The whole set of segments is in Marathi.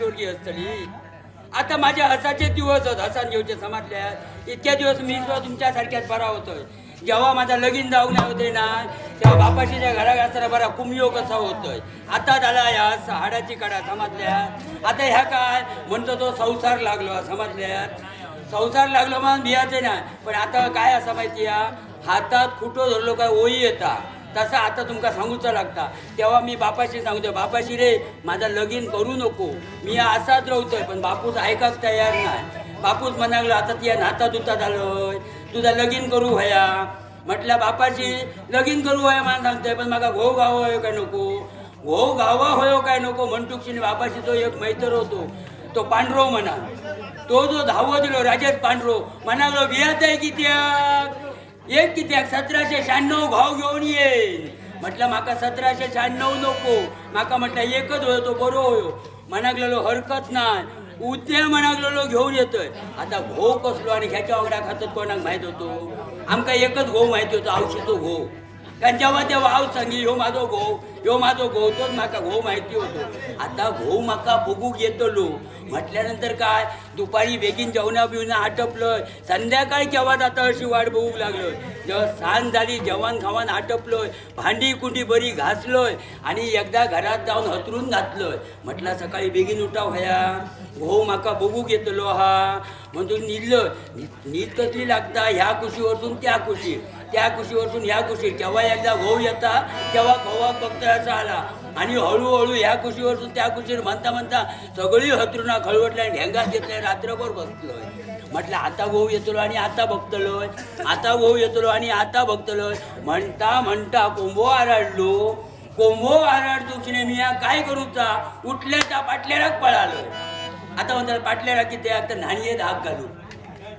दोरगी असतली. आता माझ्या हसाचे दिवस आहेत हसान घेऊचे समाजल्या इतक्या दिवस मी सुद्धा तुमच्यासारख्याच बरा होतोय. जेव्हा माझा लगीन जाऊन होते ना तेव्हा बापाशीच्या घरात असताना बरा कुमियो कसा होतोय. आता झाला या हाडाची कडा समजल्या. आता ह्या काय? म्हणतो तो संसार लागलो समजल्या. संसार लागलो म्हणून भियाचे ना. पण आता काय असं माहिती हातात खुटो धरलो काय ओई येता. तसं आता तुमका सांगूचा लागता. तेव्हा मी बापाशी सांगतो बापाशी रे माझा लगीन करू नको. मी असाच राहतोय पण बापूस ऐकाक तयार नाही. बापूस म्हणागलो आता तिया नाता दुता झालोय. तुझा लगीन करू व्हया. म्हटल्या बापाची लगीन करू व्हया मला सांगतोय पण मला घोव गाव होय काय नको? घोव गावा होयो काय नको? म्हणटुकशी बापाशी तो एक मैत्र होतो. तो पांढरो म्हणा तो जो धावो दिलो राजेश पांढरो म्हणालो वियात आहे कित्याक एक कित्याक सतराशे शहाण्णव भाव घेऊन येईन. म्हटलं माका सतराशे शहाण्णव नको. माका म्हटलं एकच होयो तो बरो होयो. म्हणागलेलो हरकत नाही. उद्या म्हणागलेलो घेऊन येतोय. आता घो कसलो आणि ह्याच्या वांगडा खातत कोणाक माहीत होतो? आमका एकच घो माहिती होतो औषधो घो कारण जेव्हा वाव सांगी ह्यो म्हाजो घोव ह्यो म्हाजो घोव तोच म्हाका घोव माहिती होतो. आता घोव म्हाका बघूक येतलो. म्हटल्यानंतर काय? दुपारी बेगीन जेवणा बिवणं आटपलोय. संध्याकाळी केव्हा जाता अशी वाट बघूक लागलोय. जेव्हा सांज झाली जेवण खावण आटपलोय. भांडी कुंडी बरी घासलोय. आणि एकदा घरात जाऊन हतरून घातलोय म्हटलं सकाळी बेगीन उठाव हया. घोव म्हाका बघूक येतलो हा. म्हणून निल्लं नीत कसली लागता? ह्या कुशीवरसून त्या कुशी. त्या कुशीवरसून ह्या कुशीर केव्हा एकदा घोव येता तेव्हा घोवाक बघता असा आला. आणि हळूहळू ह्या कुशीवरसून त्या कुशीर म्हणता म्हणता सगळी हतरुणा खळवटल्या आणि ढेंगात घेतल्या रात्रभर बसलोय. म्हटलं आता भाऊ येतलो आणि आता बघतलोय. आता भाऊ येतलो आणि आता बघतलोय. म्हणता म्हणता कोंबो आराडलो. कोंबो आराड तुझने मिया काय करूचा? उठल्याचा पाटल्याराक पळालो आता म्हणतात पाटल्याराक किती आता न्हाणये धाक घालू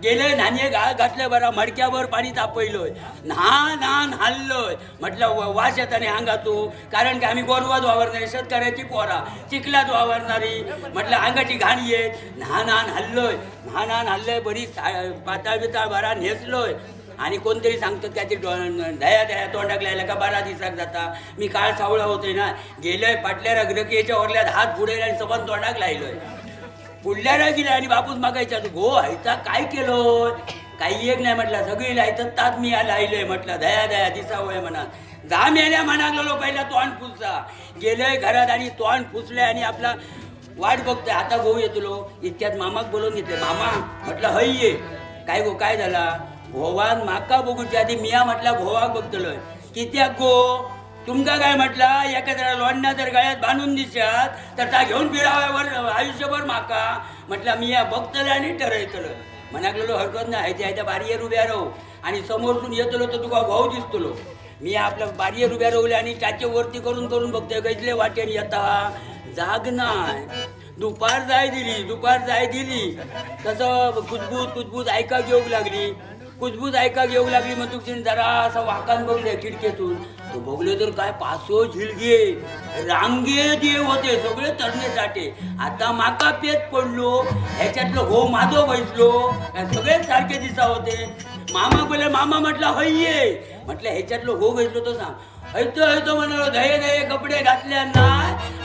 गेले न्हाणये घा घातले बरा मडक्यावर पाणी तापयलोय न्हा न्हान हाल्लोय म्हटलं वास येता आणि अंगाचो कारण की आम्ही गोरवात वावरणारी शेतकऱ्याची पोरा. चिखलात वावरणारी. म्हटलं अंगाची घाण येत. न्हा न्हान हल्लोय न्हा न्हान हल्लोय बरी सा- पाताळ बिताळ बरा नेसलोय. आणि कोणतरी सांगतात काय ते दया दया तोंडाक लायला का बारा दिसाक जाता? मी काळ सावळा होतोय ना. गेलोय पाटल्या रगरकीच्या वरल्यात हात बुडेल आणि सबन तोंडाक लायलोय. पुढल्याला गेले आणि बापूस मागायचा. गो आयता काय केलं? काही एक नाही म्हटलं सगळी लायचं तात मी या लायलोय म्हटलं दया दया दिसावय म्हणा. जा मेल्या म्हणागलो पहिला तोंड फुसचा गेलोय घरात आणि तोंड फुसले आणि आपला वाट बघतोय. आता भाऊ येतलो इतक्यात मामाक बोलवून घेतले मामा म्हटलं हय ये. काय गो काय झाला? घोवान माका बघूच्या आधी मिया म्हटला घोवाक बघतलोय. कित्याक गो? तुमका काय म्हटला? एखाद्या लोंडा जर गळ्यात बांधून दिसत तर ता घेऊन फिराव्यावर आयुष्यभर माका. म्हटलं मी या बघतलं आणि ठरयतलं म्हणाकलेलो हरकत नाही ते हायत्या बारियर उभ्या राहू. आणि समोरतून येतलो तर तुका भाऊ दिसतलो. मी आपल्या बारियर उभ्या राहले आणि त्याचे वरती करून करून बघतोय गैजले वाटेन येता. जाग नाही दुपार जाय दिली दुपार जाय दिली. तसं कुजबूज कुजबूज ऐका घेऊक लागली. कुजबूज ऐका येऊ लागली मग तुझी जरा असं वाकान बघले खिडकीतून. तो बघले तर काय पासो झिलगे. रांगे देव होते सगळे तरणे जाटे. आता माका पेत पडलो ह्याच्यातलं हो माझो बैसलो. सगळे सगळेच सारखे दिसा होते. मामा बोले मामा म्हटलं हय ये. म्हटलं ह्याच्यातलं हो बैसलो तो सांग. हयतो हयतो म्हणालो धये धये कपडे घातल्या ना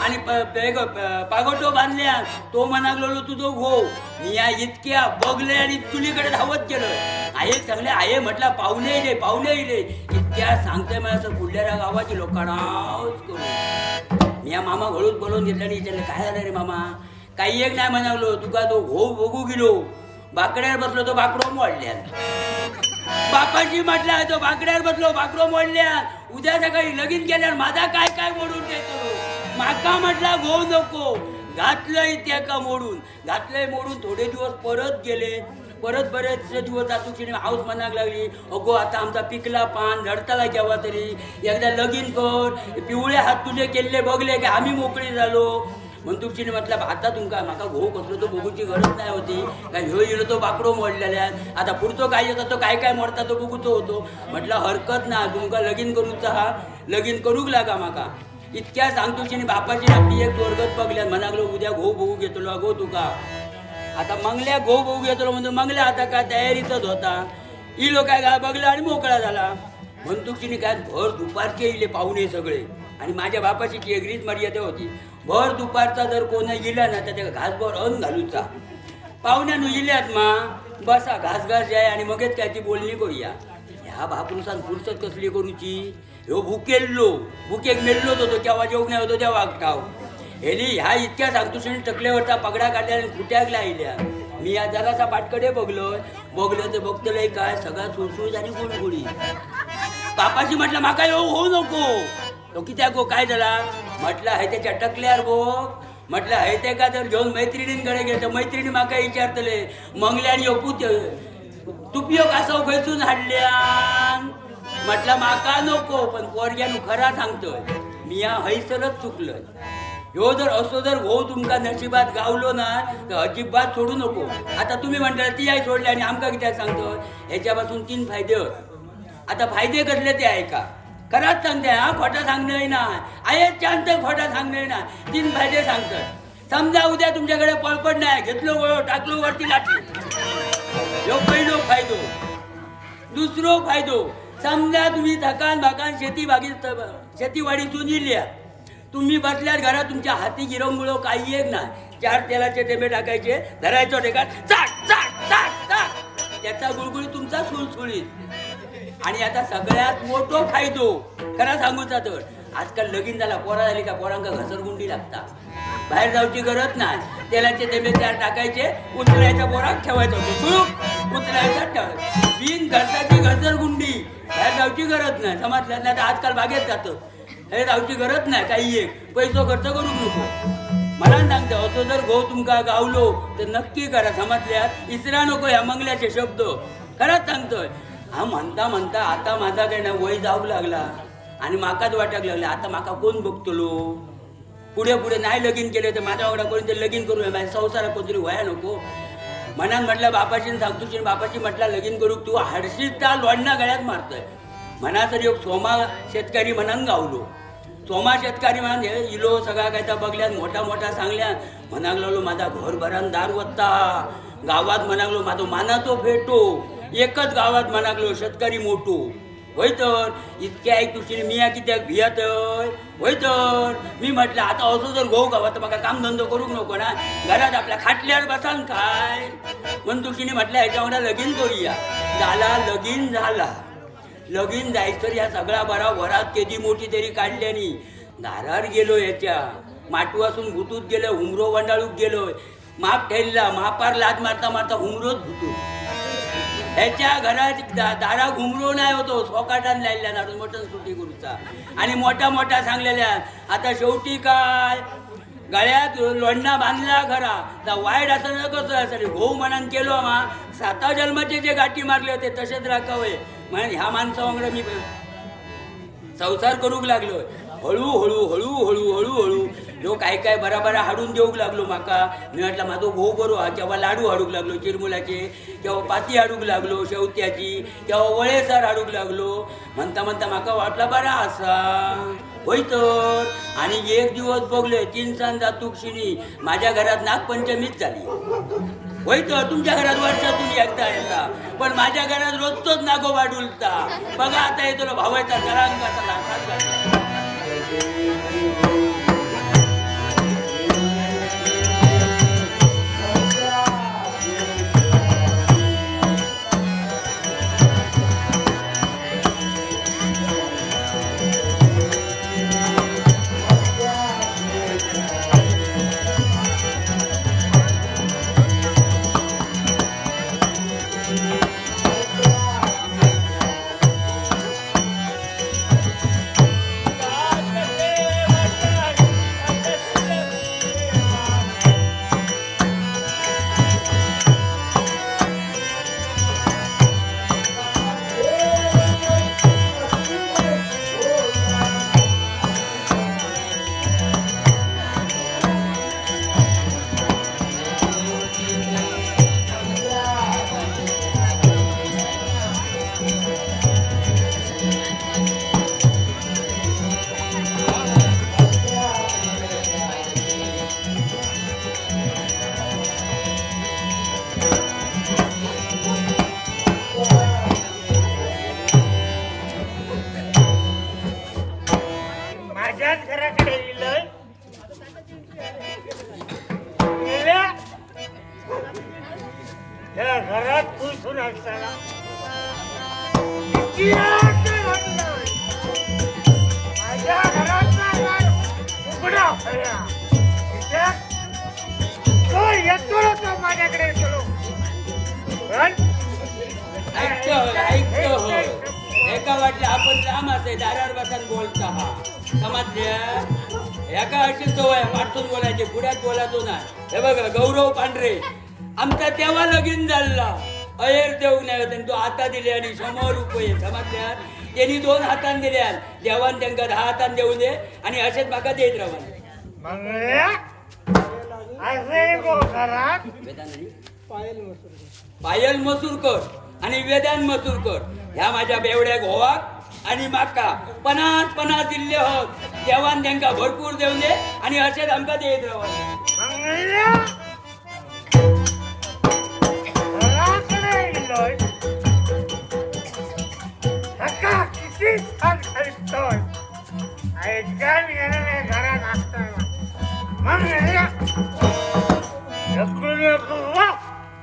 आणि पागोटो बांधल्या. तो म्हणागलो तुझो घो. मी या इतक्या बघले आणि चुलीकडे धावत गेलो आहे चांगले आहे म्हटलं पाहुणे रे पाहुणे रे. इतक्या सांगते मला असं कुठल्या गावाची लोकांनाच करू. मी या मामा हळूच बोलवून घेतलं आणि विचारलं काय झालं रे मामा? काही एक नाही म्हणालो. तुका तो घो बघू गेलो. बाकड्यावर बसलो तो बाकडो मोडल्या बापाची म्हटलं तो बाकड्यावर बसलो बाकडो मोडल्या उद्या सकाळी लगीन केल्यावर माझा काय काय मोडून देतो? माका म्हटला घो नको. घातलंय त्या का मोडून? घातलंय मोडून थोडे दिवस परत गेले. परत बरेच दिवस जातो की हाऊस म्हणाक लागली अगो आता आमचा पिकला पान झडताला केव्हा तरी. एकदा लगीन कर पिवळे हात तुझे केले बघले की आम्ही मोकळी झालो. म्हणून तुमची म्हटलं आता तुमका म्हाका घोव कसलो तो बघूची गरज नाही होती. काय ह्यो इलो तो बाकडो मोडलेल्या आता पुढचो काय येता तो काय काय मोडता तो बघूचो होतो. म्हटलं हरकत ना तुमका लगीन करूचा हा. लगीन करूक लागा माका. इतक्या सांगतोची बापाची आपली एक स्वर्गत बघल्यात म्हणागलो उद्या घो बघू घेतलो अगो तुका. आता मंगल्या घो भाऊ घेतलो म्हणजे मंगल्या आता काय तयारीतच होता. इलो काय गा बघला आणि मोकळा झाला. म्हणतुकीने काय भर दुपारचे इले पाहुणे सगळे. आणि माझ्या बापाची ती मर्यादा होती. भर दुपारचा जर कोण गेला ना तर त्या घासभर अन्न घालूचा. पाहुण्यानं इल्यात मा बसा घास घास जाय आणि मगच काय ती बोलणी करूया. ह्या भापुरुसान फुरसत कसली करूची? ह्यो भुकेल्लो. भुकेक मेल्लो होतो केव्हा जेवण्या होतो तेव्हा वागताव हेली ह्या इतक्या सांगतुशीन टकल्यावरचा पगडा काढल्या आणि खुट्याक लायल्या. मी या जरासा पाटकडे बघलोय. बघलो तर बघतलंय काय सगळा सुळसुळीत आणि गुडगुडी बापाशी म्हटलं माका येऊ होऊ नको. तो कित्याक गो काय झाला? म्हटलं हे त्याच्या टकल्यावर गो म्हटलं हे ते का जर घेऊन मैत्रिणींकडे गेलं? तर मैत्रिणी माका विचारतले मंगल्यान योपूत तुपयो कासव खंयसून हाडल्यान म्हटलं माका नको पण पोरग्यान खरा सांगतोय. मी या हैसरच चुकलं ह्यो जर असो जर भाऊ तुमका नशिबात गावलो ना तर अजिबात सोडू नको. आता तुम्ही म्हणटा ती आई सोडली आणि आमका कित्याक सांगतो ह्याच्यापासून तीन फायदे होत. आता फायदे कसले ते ऐका. खराच सांगते हा खोटा सांगणं ना आहे शांत खोटा सांगणं ना तीन फायदे सांगतात समजा उद्या तुमच्याकडे पळपड नाही घेतलो वळो टाकलो वरती लाटलो ह्यो पहिलो फायदो. दुसरो फायदो समजा तुम्ही थकान भाकान शेती बागी शेतीवाडीतून इल्या तुम्ही बसल्यात घरात तुमच्या हाती गिरंगुळो काही एक ना चार तेलाचे टेबे टाकायचे धरायचो टेकात चाट चाट चाट चाट. त्याचा गुळगुळी तुमचा सुळसुळीत. आणि आता सगळ्यात मोठो फायदो खरा सांगूचा तर आजकाल लगीन झाला पोरा झाली का पोरांका घसरगुंडी लागता. बाहेर जाऊची गरज नाही. तेलाचे तेबे चार टाकायचे उचलायचा पोराक ठेवायचा सुळूक उचलायचा ठेवायचा बिन घरच्याची घसरगुंडी. बाहेर जाऊची गरज नाही. समजलं नाही तर आजकाल बागेत जातं. हे जाऊची गरज नाही काही एक. पैसो खर्च करू नको मला सांगते असं जर भाऊ तुमका गावलो तर नक्की करा समजल्यात? इसरा नको ह्या मंगल्याचे शब्द. खरंच सांगतोय. हा म्हणता म्हणता आता माझा काय ना वय जाऊ लागला. आणि माकाच वाटाक लागला आता माका कोण बघतलो? पुढे पुढे नाही लगीन केले तर माझ्या वांगडा कोणी ते लगीन करू माझ्या संसारात कोणतरी व्हाया नको. मनात म्हटलं बापाशी सांगतोशी बापाशी म्हटलं लगीन करू तू हरशीत त्या लोडण्या गळ्यात मारतोय. म्हणा तरी एक सोमा शेतकरी म्हणान गावलो. सोमा शेतकरी म्हणान हे इलो सगळा काय तर बघल्यात मोठा मोठा सांगल्यान म्हणाक लागलो माझा घर भरान दार वत्ता. गावात म्हणालो माझा मानाचो फेटो. एकच गावात म्हणागलो शेतकरी मोठो होय तर इतक्या एक मी मिया कित्याक भियात होय तर मी म्हटलं आता असो जर गो गावात तर म्हाका काम धंदो करूक नको ना. घरात आपल्या खाटल्यावर बसान काय म्हणून तुशीने म्हटलं ह्याच्या वांगडा लगीन करूया. झाला लगीन झाला. लगीन जायचं ह्या सगळा बरा वरात केदी मोठी तरी काढल्यानी दारार गेलो याच्या. माटवासून भुतूत गेलो हुमरो वंडाळूक गेलोय. माप ठेलला मापार लाद मारता मारता हुमरोच भुतू ह्याच्या घरात दा- दारा घुमरो नाही होतो सोकाटान लायला नाडून मोठं सुटी गुरुचा आणि मोठा मोठा सांगलेल्या आता शेवटी काय? गळ्यात लोंडा बांधला खरा. तर वाईट असं न कसं असं भाऊ हो म्हणान केलो मा साता जन्माचे जे गाठी मारले होते तसेच राखावे. म्हणजे ह्या माणसा वांगडा मी संसार करूक लागलो हळूहळू हळूहळू हळूहळू ह्यो काय काय बरा हाडून देऊक लागलो माका मी म्हटलं माझो घोव बरो हा. केव्हा लाडू हाडूक लागलो चिरमुलाचे. केव्हा पाती हाडूक लागलो शेवत्याची. केव्हा वळेसार हाडूक लागलो. म्हणता म्हणता म्हाका वाटला बरा असा होय तर. आणि एक दिवस बघले तीन सण जातूक माझ्या घरात नागपंचमीच झाली. होय तर तुमच्या घरात वर्षातून एकदा येता. पण माझ्या घरात रोजतोच नागोबा डुलता बघा आता येतो भावायचा घरांकाचा हा समजल्या एका तो आहे पाठून बोलायचे पुढ्यात बोलायचो ना हे बघा गौरव पांढरे. आमचा तेव्हा लगीन झाला. अयर देऊ नाही होते तो आता दिले आणि शंभर रुपये. समजल्या त्यांनी दोन हातान दिल्या देवान त्यांना दहा हातान देऊ दे आणि असेच माका देत राहा पायल मसूरकर. आणि वेदान मसूरकर. ह्या माझ्या बेवड्या गोवाक आणि माका पन्नास पन्नास दिल्ले होत. देवान त्यांका भरपूर देऊन दे आणि असेच आमका देत किती छान खेळतोय ऐकायला गेलं नाही घरात असताना मंगळ्या ढकलू नको वा.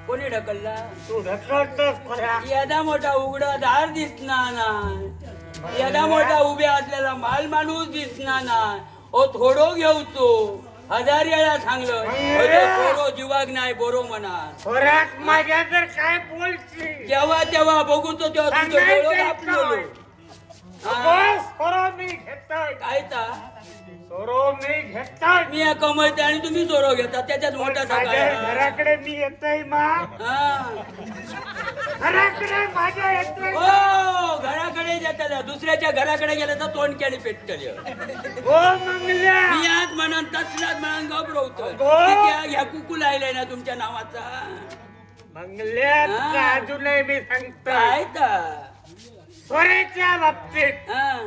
कोणी ढकलला? तू ढकलतोस यदा मोठा उघडा दार दिसणार नाही. यदा मोठा उभे असलेला माल माणूस दिसणार नाही. ओ थोडो घेऊचो हजार वेळा सांगलं. अरे थोडो जीवाग नाही बरो म्हणा माझ्या तर काय बोलची जेव्हा तेव्हा बघू तो तेव्हा तुझं डोळं दापलेलो. हा, सोरो मी घेतोय. काय ता? सोरो मी घेतोय मी या कमवते आणि तुम्ही चोरो घेता. त्याच्यात मोठा माझ्या सगळा घराकडे मी येतोय मा. हा. घराकडे माझ्या येतोय ओ घराकडे जाताला दुसऱ्याच्या घराकडे गेलं तर तोंड केली पेटतली हो मंगल्या. मी आज म्हणून तसलाच म्हणून अगो. किती हा ह्या कुकू लायलाय ना तुमच्या नावाचा? मंगल्या हा. अजूनही मी सांगतोय. काय तर? सोऱ्याच्या बाबतीत. हा.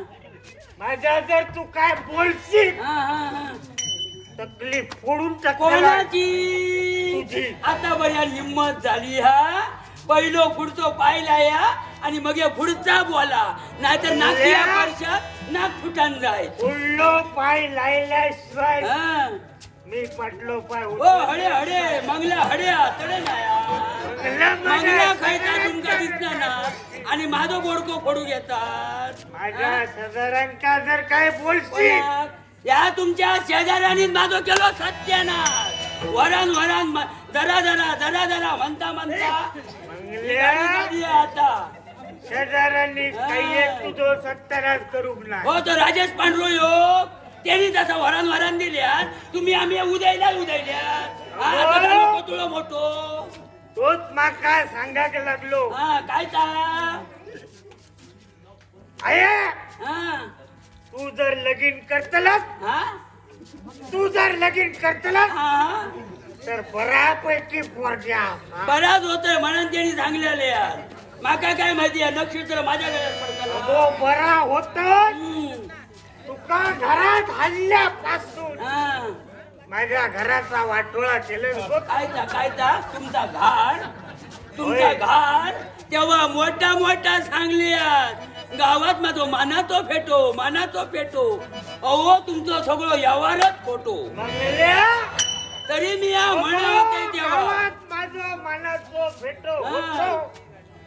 माझ्या जर तू काय बोलशील हा हा हा. तकली फोडून कोणाची? तुझी. आता बऱ्या हिंमत झाली हा? पहिलो पुढचो पाहिला या आणि मग हे पुढचा बोला. नाहीतर नाकिया वर्षात नाक फुटान जाय. उडलो पाय लायल्याशिवाय हा. मी पटलो पाय ओ. हडे हडे मंगला हडे तडे नाया मंगला खायचा तुमका दिसला ना. आणि माझं गोडको फोडू घेतात. माझ्या सदरांका जर काय बोलशील. या तुमच्या शेजाऱ्यांनी माझं केलं सत्यानाश. वरान वरान म- जरा जरा जरा जरा म्हणता म्हणता. मंगल्या गाडी आता. शेजाऱ्यांनी काही एक तुझं सत्यानाश करू नाही हो तो राजेश पांढरो यो त्यांनी तसा वरान वरान दिल्या तुम्ही आम्ही उदयल्या उदयल्या तुला मोठो? तोच माका सांगायला लागलो? हा काय ता? हा. तू जर लगीन करतलास हा? तू जर लगीन करतलास हा तर बऱ्यापैकी पोरग्या बराच होतोय म्हणून त्यांनी सांगलेले यार माका काय माहिती आहे? नक्षत्र माझ्या गळ्यात पडताना तो बरा होत हम्म. तुका घरात हल्ल्यापासून हा. माझ्या घराचा वाटोळा केलं बघ. काय ता काय ता तुमचा घाण तुमचा. घाण तेव्हा मोठा मोठा सांगले गावात माझो मानातो फेटो मानातो फेटो अहो तुमचं सगळं व्यवहारच खोटो तरी मी या म्हणते तेव्हा माझं मनाचं हा. होतो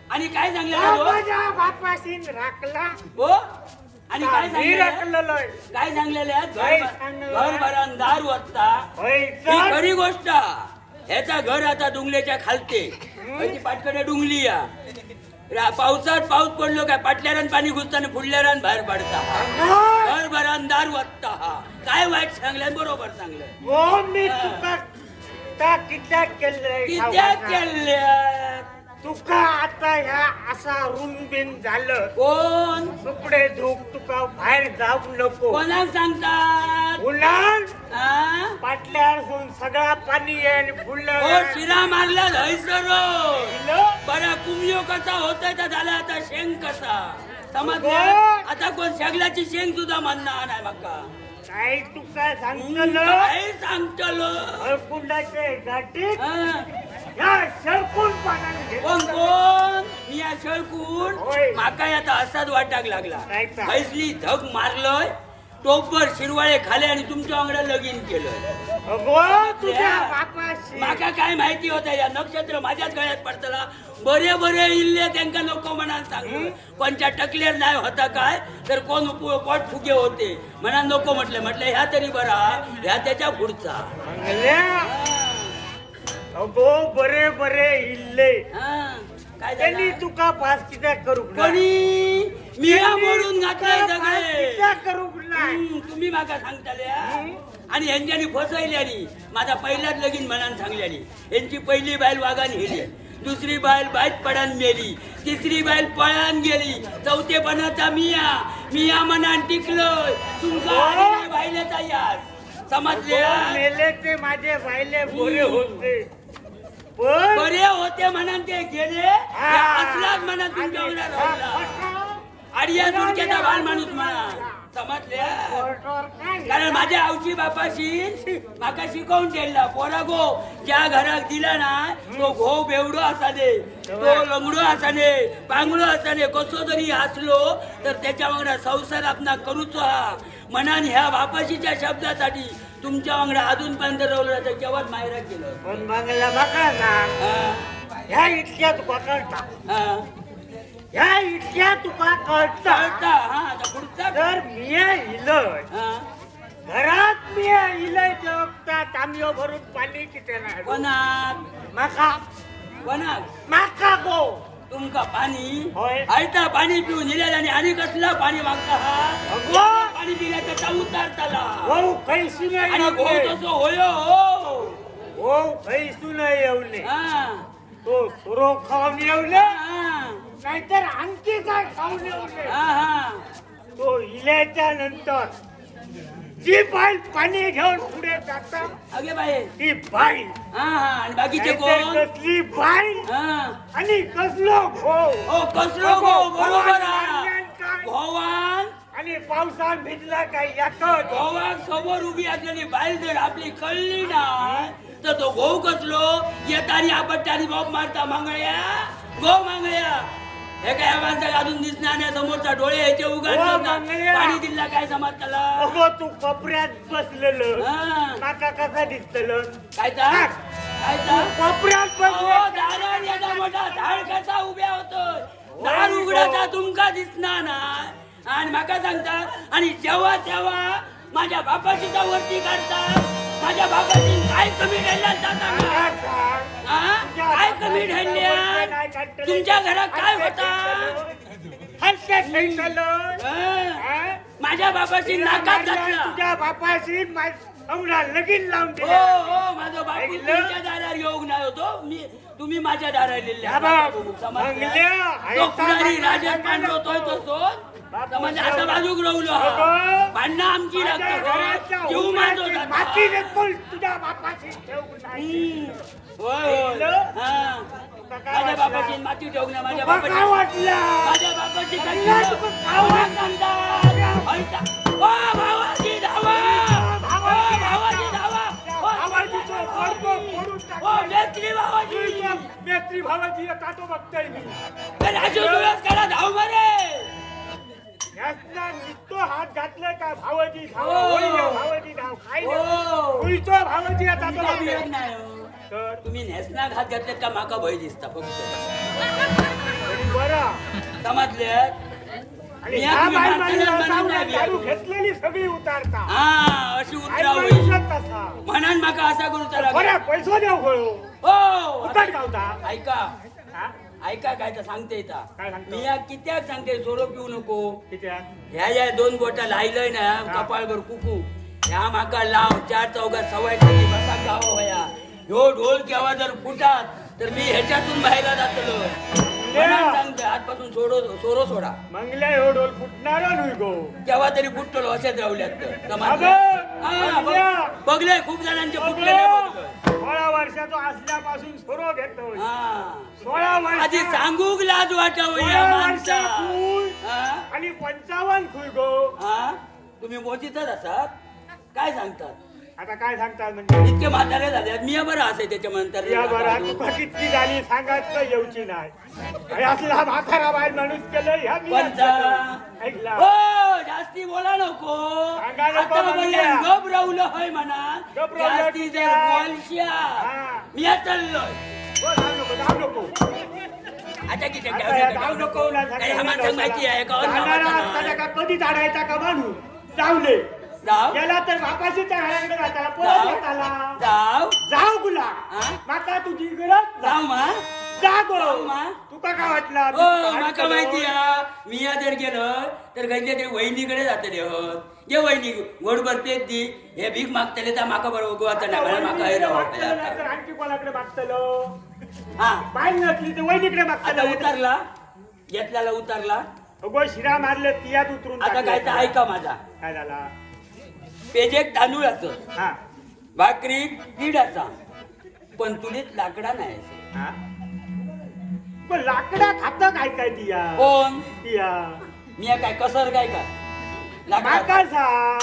आणि काय सांगले? माझ्या बापाशीन राखला हो आणि काय मी सांगले राखलेलोय काय सांगलेले? काय घर सांगलेलं आहे? भरान दार होय ही? खरी गोष्ट. ह्याचा घर आता डुंगल्याच्या खालते. ह्याची पाटकडे डुंगली या. रा- पावसात पाऊस पडलो काय पाटल्यारान पाणी घुसताना फुडल्यारान बाहेर पडता. अगं, घर भरान दार वाजता हा. काय वाईट सांगलंय? बरोबर सांगलंय. हो मी हा. तुका त्या कित्याक केलंय कित्याक. केल्या? तुका आता ह्या असा रूम बिन झालं. कोण? कपडे धुक तुका बाहेर जाऊ नको. कोणाक सांगतात? उन्हाळ हा? पाटल्यासून सगळा पाणी ओ फुललं शिरा मारला धैसरो बरा कुमियो कसा होतोय तर झाला आता शेंग कसा? समजलं? अगं. आता कोण शेगलाची शेंग सुद्धा म्हणणार नाही माका काय तुका सांगतलं? काय सांगतलो? हळकुंडाचे गाठीत हा. ह्या शळकून पाण्याने कोण घेतलं. कोण मी या शेळकून होय. माका आता असाच वाटाक लागला? फैसली धग मारलोय टोपभर शिरवाळे खाले आणि तुमच्या वांगडा लगीन केलं अगो तुझ्या बापाशी. माका काय माहिती होतं या नक्षत्र माझ्याच गळ्यात पडतला. बरे बरे इल्ले त्यांना लोक म्हणाल सांगलं कोणच्या टकलेर नाही होता काय तर कोण उप- पोट फुगे होते? म्हणा नको म्हटलं. म्हटलं ह्या तरी बरा ह्या त्याच्या पुढचा. अगो बरे बरे इल्ले. हा, काय त्यांनी? तुका पास कित्याक करूक नाही? कोणी? मिया मोडून घातलाय तुका पास सगळे. कित्याक करूक नाही हम्म, तुम्ही माका सांगताले हा? आणि यांच्यानी फसवल्यानी माझा पहिलाच लगीन म्हणान सांगल्यानी. यांची पहिली बायल वागान गेली दुसरी बायल बायत पडान मेली. तिसरी बायल पळान गेली. चौथेपणाचा मिया. मिया मनान टिकलोय. तुमका आणि नाही बायलेचा यास. समजले हा? मेले ते माझे वाहिले बरे होते. बरे होते म्हणून ते गेले. असलाच म्हणा तुमच्या. आडिया सुटकेचा बाल माणूस म्हणा समजले? कारण माझ्या आवची बापाशी माका शिकवून ठेवला. पोरा गो ज्या घरात दिला ना तो घो बेवडो असाने तो लंगडो असाने पांगडो असाने कसो जरी असलो तर त्याच्या वांगडा संसार आपणा करूचो हा. मनान ह्या बापाशीच्या शब्दासाठी तुमच्या वांगडा अजूनपर्यंत रवलं तर केव्हाच मायरा केलं पण बघा ना. हा, ह्या इतक्या तुका कळता हा. ह्या इतक्या तुका कळता चालता हा आता पुढचा. तर मिया इलय. हा. घरात मिया इलय जेवता तांब्यो भरून पाणी किती नाही कोणाक माका. कोणाक माका गो. तुमका पाणी. होय. आयता पाणी पिऊन इल्या आणि आणि कसला पाणी मागता हा? अगो. पाणी पिण्याचा चा उतारताला हो खैसून आणि गो येऊ तसो होयो हो. हो हा. तो सुरो खाऊन हा. नाहीतर आणखी काय खाऊन येऊ नये हा, हा. तो इल्याच्या नंतर जी बाईल पाणी घेऊन पुढे जाता अगे बाई. ती बाईल. हा हा. आणि बाकीचे नाहीतर कोण? कसली बाईल? हा. आणि कसलो घो हो कसलो गो बरोबर हा. गोवान आणि पावसात भिजला काय याकत गोवाक समोर उभी असलेली बाईल जर आपली कळली ना? तर तो गो कसलो? येतानी आपट्यानी बाप मारता मांगळ्या? गो मांगळ्या? हे काय माणसाला अजून दिसणार नाही. समोरचा डोळे ह्याचे गो उघड मांगळ्या. पाणी दिला काय समज त्याला? अगो तू कोपऱ्यात बसलेलं. हा. नाका कसा दिसतलं? काय चा? काय चा? कोपऱ्यात अहो, बसले दारात एवढा मोठा झाड कसा उभ्या होतो दार उघडाचा तुमका दिसणार ना आणि माका सांगता आणि जेव्हा तेव्हा माझ्या बापाची वरती काढता माझ्या बापाची काय कमी? हा? काय कमी राहिल्या तुमच्या घरात काय होता? माझ्या बापाची नाकात तुझ्या बापाशी लगीन लावून हो हो माझा बापू? तुमच्या दारावर येऊन नाही होतो. मी तुम्ही माझ्या दारावर लिहिले हा बाप, बंगल्या, तो ऐका म्हणजे आता बाजूक राहुलो भांडणं आमची लागतो जीव माझो जाता. माती देखोल तुझ्या बापाशी ठेवून नाही. होय होय? हा. माझ्या? बापाची माती ठेवून नाही, माझ्या बापाची. काय वाटलं? माझ्या बापाची भावाची धावा. भावाची धावा. ओ मेत्री भावाची. मेत्री भावाची येता तो बघतोय मी. राजू तुळस करा धाव मारे यातला निघतो हात घातलाय का? भावाजी धाव. हो. भावाजी धाव. हो. भावाजी आता. नाही हो. तर? तुम्ही नेसना घात घातलेत का? माका भय दिसता फक्त. तरी बरं. समजले. आणि मिया ह्या तुम्ही बाई म्हाताऱ्यात माणसाला म्हणून नाही दारू बिया. घेतलेली सगळी उतारता. हा अशी माणसात तसा. म्हणून माका असा करू चला पैसो हो. उतार गावता ऐका? ऐका काय तर सांगते इथं. सांगतो? मी या कित्याक सांगते सोरो पिऊ नको कित्या? ह्या या दोन बोटा लायलंय ना कपाळभर कुकू ह्या माका लाव चार चौघात सवय बसा गाव होया ह्यो ढोल केव्हा जर फुटात तर मी ह्याच्यातून बाहेर जातलो सांगते आजपासून सोडो सोरो सोडा मंगल्या हो डोल फुटणार नुई गो केव्हा तरी फुटलो असेच राहुल्यात तर. समजलं? अगं, हा, बघ- मंग्या. बघले खूप जणांचे बघलोय. सोळा वर्षाचा असल्यापासून सुरू घेतो हा सोळा आधी वर्ष सांगूक लाज वाटावं या सोळा माणसा वर्षापूर हा? आणि पंचावन्न खुय गो हा तुम्ही मोठीतच असात काय सांगतात आता काय सांगतात म्हणजे? इतके म्हातारे झाले मी बरं असे त्याच्या नंतर या बरा तुका किती झाली सांगाच का येऊची नाही. असला म्हातारा बाहेर माणूस केलं ह्या मी पंचा ऐकला. हो जास्ती बोला नको. आता राहुल होय म्हणा. जास्ती जर. बोलश्या हा. मी आता चाललोय. हो, जाऊ नको जाऊ नको. आता किती आता या जाऊ नको काही माहिती आहे का? जाणारा असताना का कधी झाडायचा का माणूस जाऊले जाऊ. गेला तर बापाशी घराकडे जाताला परत जाऊ. येताला जाऊ. जाऊ गुला. हा? माका तुझी गरज जाऊ मा. जागो जाऊ मा. तुका काय वाटला? हो माका माहिती मी या जर गेलो तर खंयच्या तरी वहिनीकडे जातले आहोत जे वहिनी गोडभर पेत दी हे भीक मागतले तर माका बरोबर गोवाचा माका हे राहत आणखी कोणाकडे मागतलो? हा. बाई नसली तर वहिनीकडे आता मागतलो उतरला. घेतल्याला उतरला. अगो शिरा मारले तियात उतरून आता. काय तर ऐका माझा. काय झाला? पेजेक तांदूळाचं. हा. भाकरी पीडाचा पण तुलीत लाकडा नाही. हा. पण लाकडा खात काय काय तिया? कोण? मी काय कसर काय का? लाकडा माका सांग.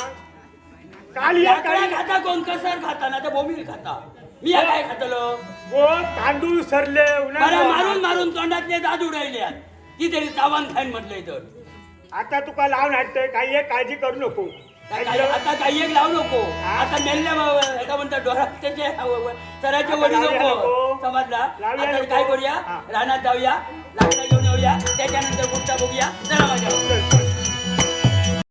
काल या लाकडा काळी. खाता कोण? कसर खाता ना तर बोंबील खाता. मी या काय खातलो? वो तांदूळ सरले मला उन्हाळ्यात. मारून मारून तोंडातले दात उडायले की तरी तावान खाईन म्हटलंय तर. आता तुका लावून हटतोय? काही काळजी करू नको. काय- काय- आता काही एक लावू नको. आता मेल्ल्या एका म्हणतात डोळ्यात त्याचे सराचे आता वडी लावूया नको. समजला? आता. काय करूया. रानात जाऊया लाकडा घेऊन येऊया. त्याच्यानंतर पुढचा बघूया. चला माझ्या.